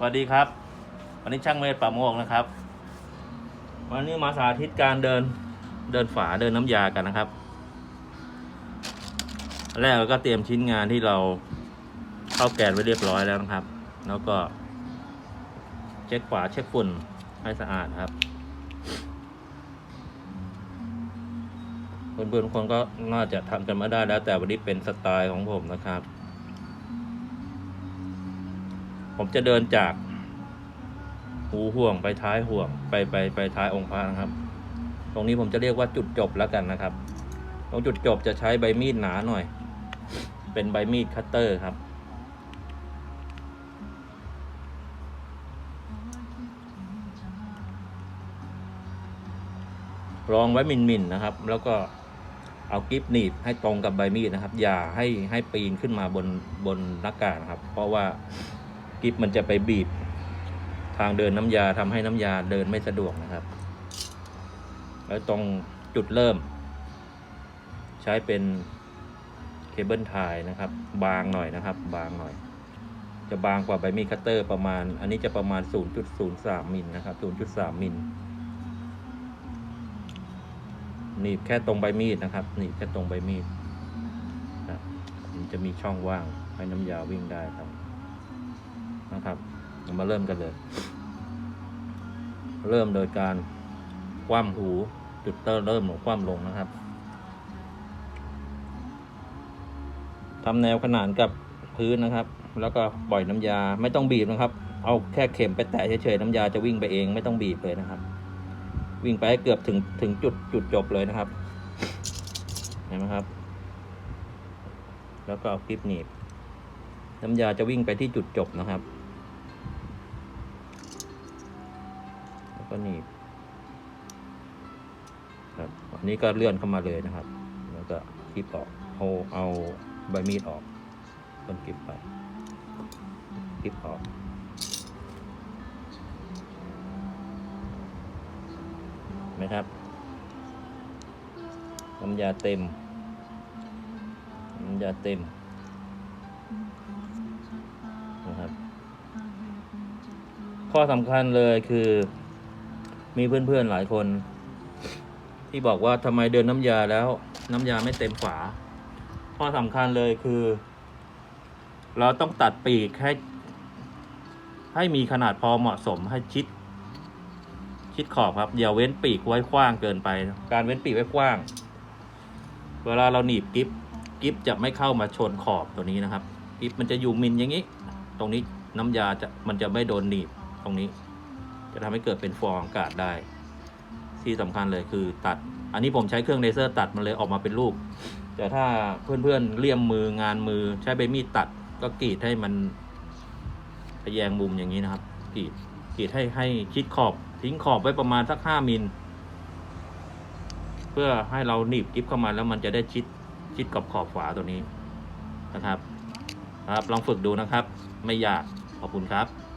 สวัสดีครับ วันนี้ช่างเมธป่าโมกนะครับ วันนี้มาสาธิตการเดินเดินฝาเดินน้ำยากันนะครับ แรกเราก็เตรียมชิ้นงานที่เราเข้าแกนไว้เรียบร้อยแล้วนะครับ แล้วก็ เช็คฝาเช็คฝุ่นให้สะอาดครับเพื่อนๆคนก็น่าจะทำกันมาได้แล้วแต่วันนี้เป็นสไตล์ของผมนะครับ ผมจะเดินจาก หูห่วงไปท้ายห่วงไปไปไปท้ายองค์พระนะครับ ตรงนี้ผมจะเรียกว่าจุดจบแล้วกันนะครับ ตรงจุดจบจะใช้ใบมีดหนาหน่อย เป็นใบมีดคัตเตอร์ครับ รองไว้มินมินนะครับ แล้วก็เอากิฟหนีบให้ตรงกับใบมีดนะครับ อย่าให้ให้ปีนขึ้นมาบนบนหน้ากากนะครับ เพราะว่า กิฟมันจะไปบีบ ทางเดินน้ำยาทำให้น้ำยาเดินไม่สะดวกนะครับ แล้วตรงจุดเริ่ม ใช้เป็นเคเบิลไทยนะครับ บางหน่อยนะครับ บางหน่อย จะบางกว่าใบมีดคัตเตอร์ประมาณ อันนี้จะประมาณ 0.03มิลนะครับ 0.3มิลหนีบแค่ตรงใบมีดนะครับหนีบแค่ตรงใบมีดนะจะมีช่องว่างให้น้ำยาวิ่งได้ครับ นะครับเรามาเริ่มกันเลย เริ่มโดยการคว่ำหูจุดเตอร์เริ่มหนูคว่ำลงนะครับทำแนวขนานกับพื้นนะครับ แล้วก็ปล่อยน้ำยาไม่ต้องบีบนะครับ เอาแค่เข็มไปแตะเฉยๆน้ำยาจะวิ่งไปเองไม่ต้องบีบเลยนะครับ วิ่งไปให้เกือบถึงถึงจุดจุดจบเลยนะครับเห็นไหมครับ แล้วก็เอาคลิปหนีบ น้ำยาจะวิ่งไปที่จุดจบนะครับ ก็หนีบครับอันนี้ก็เลื่อนเข้ามาเลยนะครับ แล้วก็คลิปออกเอาเอาใบมีดออกต้นคลิปไปคลิปออกไหมครับน้ำยาเต็มน้ำยาเต็มนะครับ ข้อสำคัญเลยคือ มีเพื่อนๆหลายคน ที่บอกว่าทำไมเดินน้ำยาแล้ว น้ำยาไม่เต็มฝา ข้อสำคัญเลยคือ เราต้องตัดปีกให้ให้มีขนาดพอเหมาะสมให้ชิด ชิดขอบครับอย่าเว้นปีกไว้กว้างเกินไป การเว้นปีกไว้กว้าง เวลาเราหนีบกิฟกิฟจะไม่เข้ามาชนขอบตัวนี้นะครับ กิฟมันจะอยู่มินอย่างนี้ ตรงนี้น้ำยาจะมันจะไม่โดนหนีบตรงนี้ จะทำให้เกิดเป็นฟองอากาศได้ ที่สำคัญเลยคือตัด อันนี้ผมใช้เครื่องเลเซอร์ตัดมันเลยออกมาเป็นรูป แต่ถ้าเพื่อนๆเลี่ยมมืองานมือใช้ใบมีดตัดก็กรีดให้มันทะแยงมุมอย่างนี้นะครับกรีดกรีดให้ให้ชิดขอบทิ้งขอบไว้ประมาณสักห้ามิลเพื่อให้เราหนีบกิฟเข้ามาแล้วมันจะได้ชิดชิดกับขอบฝาตัวนี้นะครับ ครับลองฝึกดูนะครับ ไม่ยากขอบคุณครับ